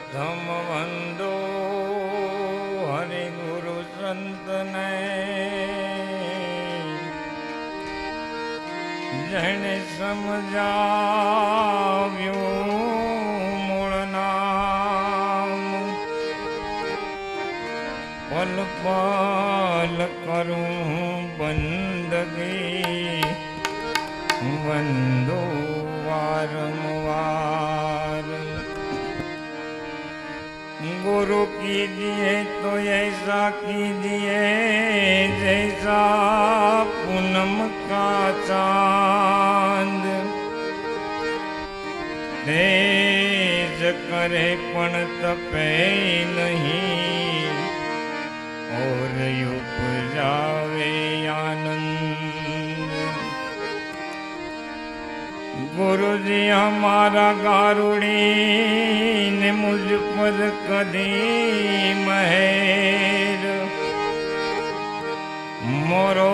પ્રથમ વંદો હરિ ગુરુ સંતને જેને સમજાવ્યું મૂળ નામ પલ પલ કરું બંદગી વંદો વારંવાર गुरु कीजिए तो ऐसा कीजिए जैसा पूनम का चांद तेज करे पण तपे नहीं और उपजावे आनंद ગુરુજી અમારા ગારુડી ને મુજ પર કદી મહેર મોરો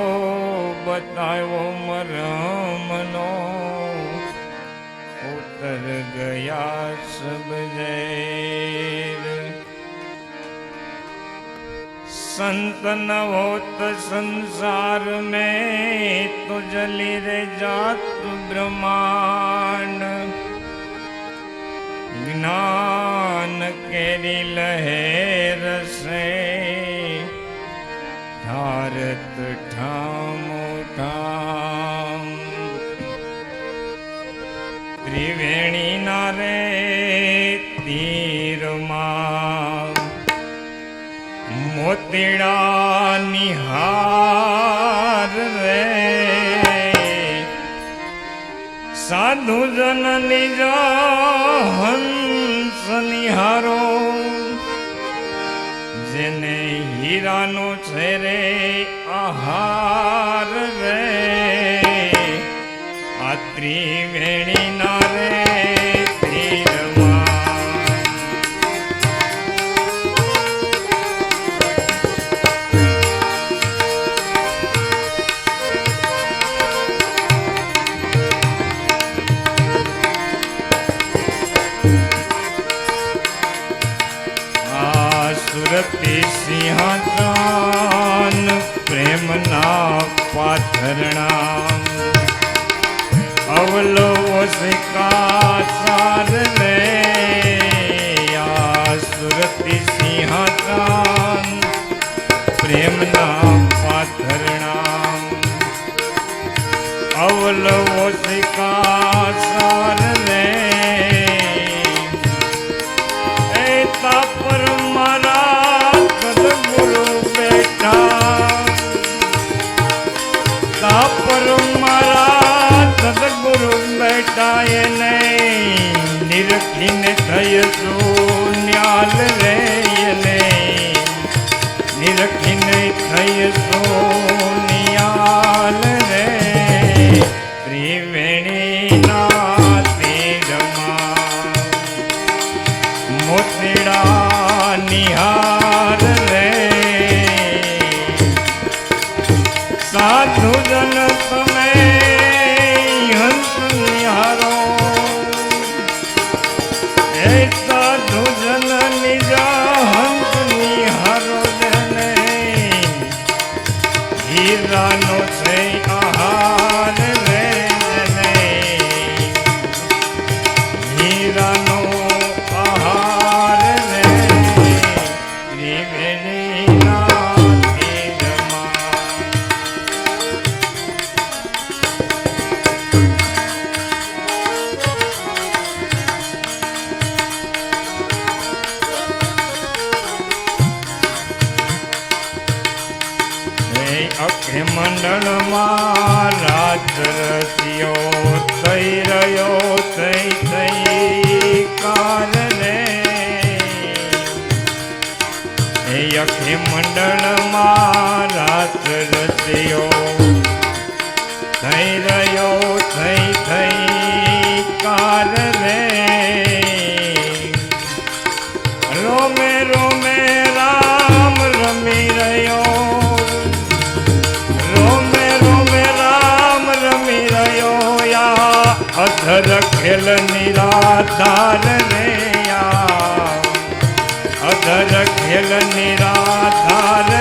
બતાવ્યો મરમનો ઉતર ગયા સબ ઝેર संत न होत संसार में तो जली रे जात ब्रह्मांड ज्ञान केरी लहर से भारत ठामो ठाम त्रिवेणी नारे મોતીડા નિહાર રે. સાધુ જન નિજ હંસ નિહારો જેને હીરાનો છે રે આહાર રે. આ ત્રિવેણી જલ નિરાધાર ને અધર ખેલ નિરાધાર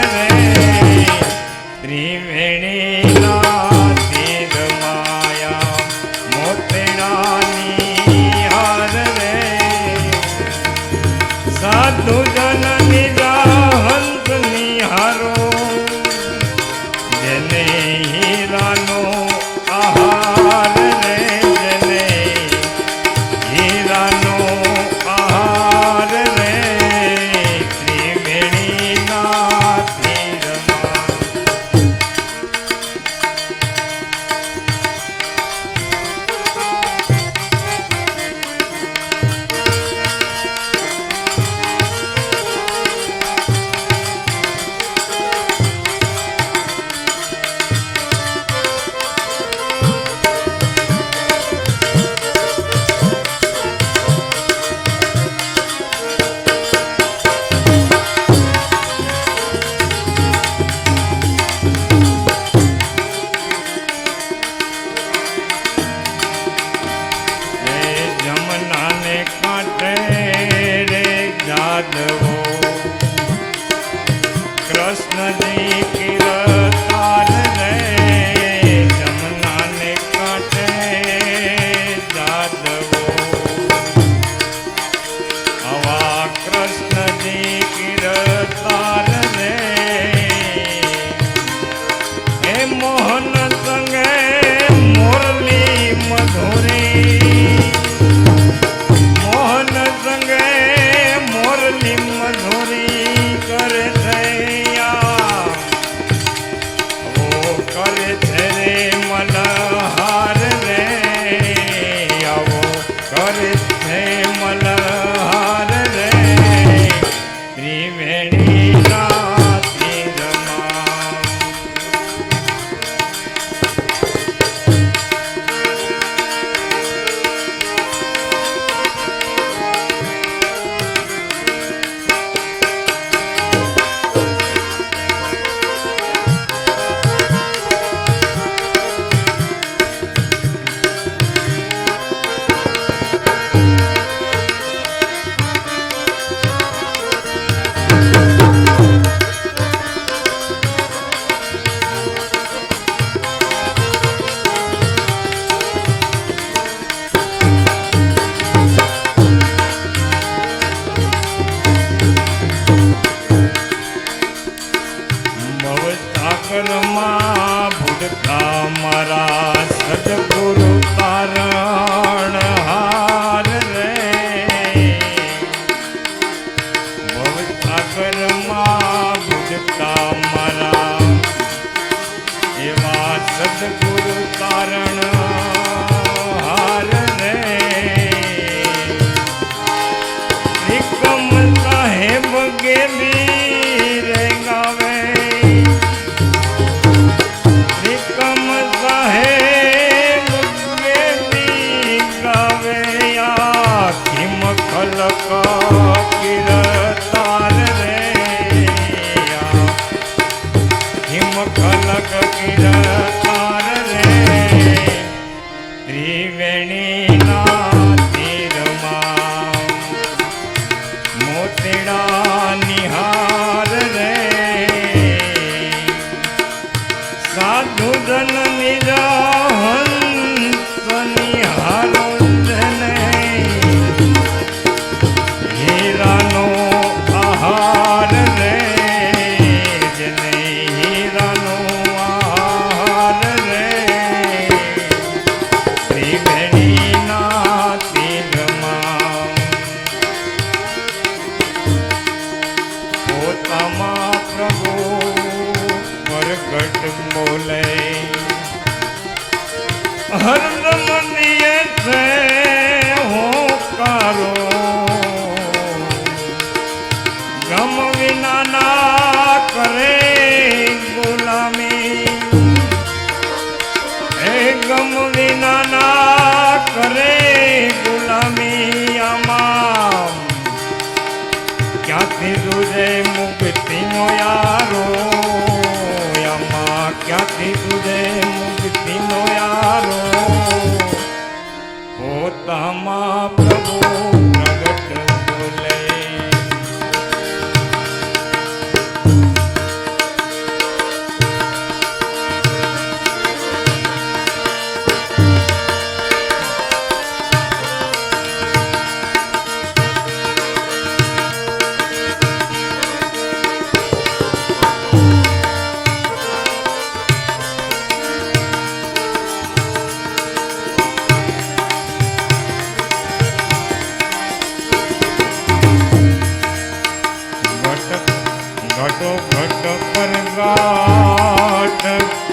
તો ભટ પરગાટ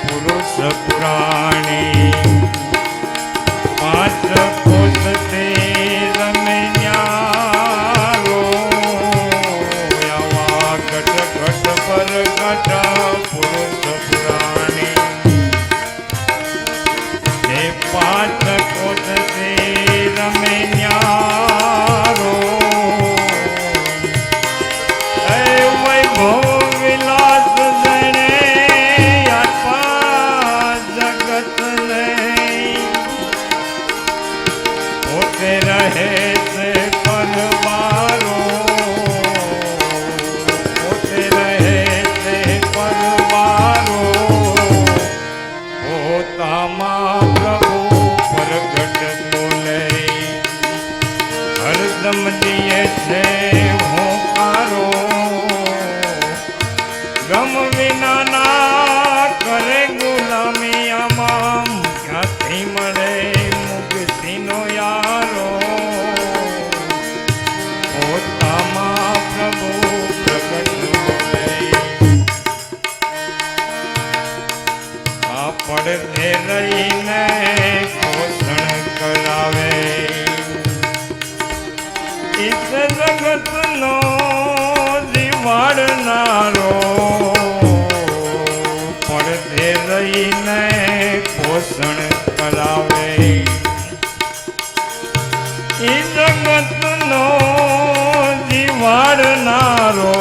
પુરુષ પ્રાણી. માત્ર પોતે નો જીવાડનારો. પડતે રહીને પોષણ કરાવે. એ જગતનો જીવાડનારો.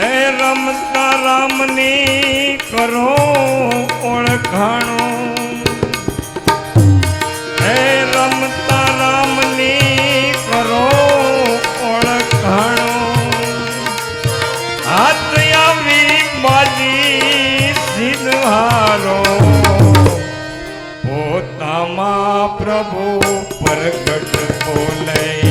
એ રમતા રામની કરો ઓળખાણો. પ્રભુ પ્રગટ બોલે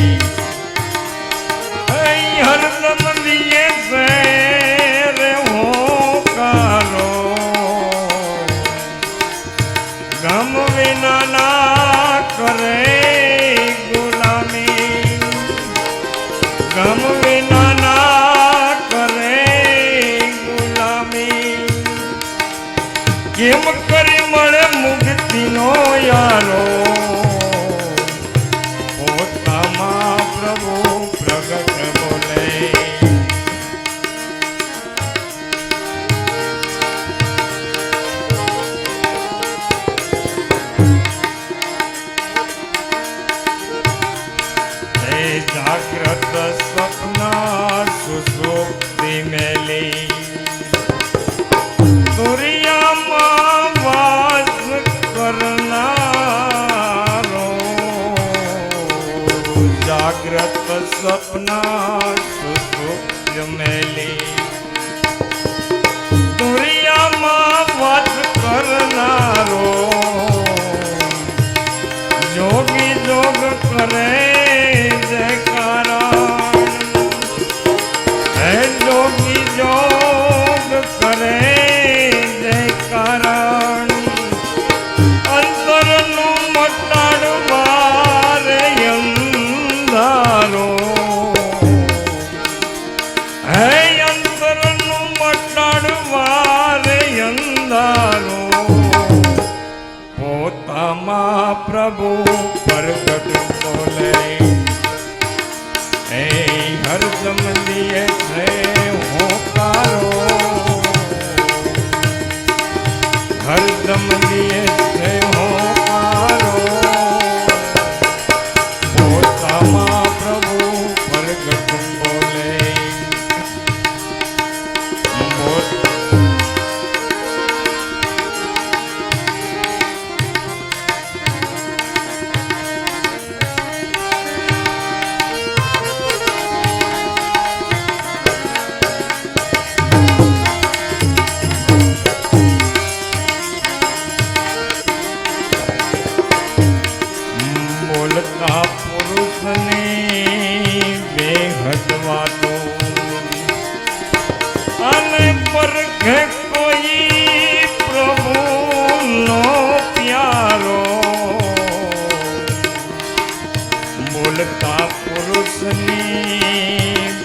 ઓળખતા પુરુષની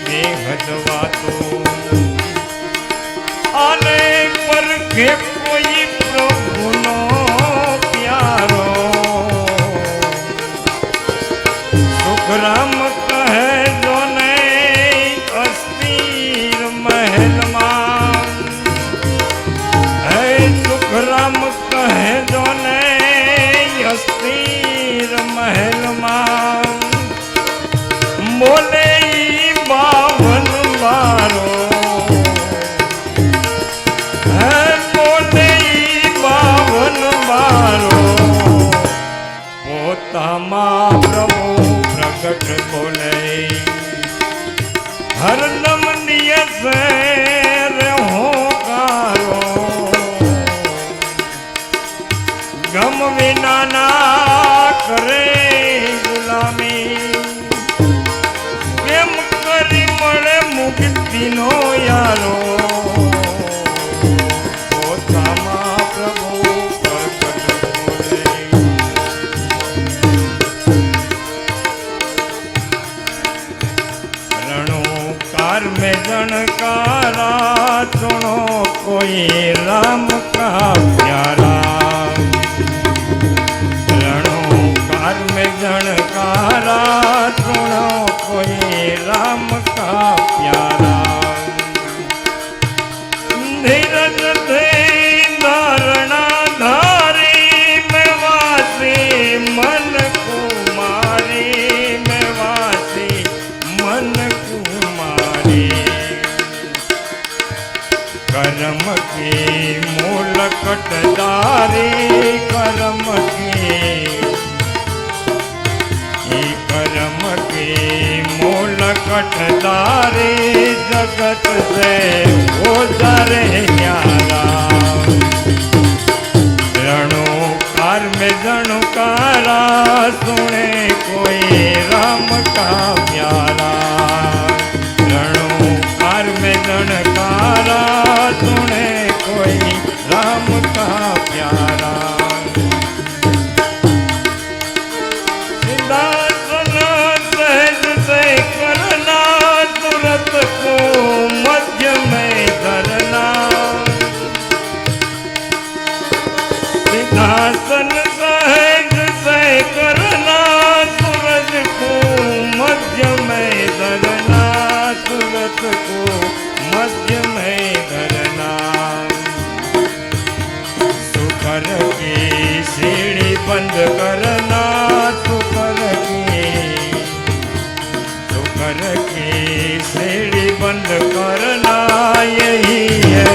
બેહદ વાતો. અને પર तमा को मध्य में धरना सीढ़ी बंद करना सीढ़ी बंद करना यही है।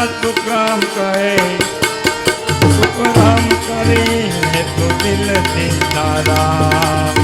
કામ કહે સુખરામ કરે તો દિલ દિલારા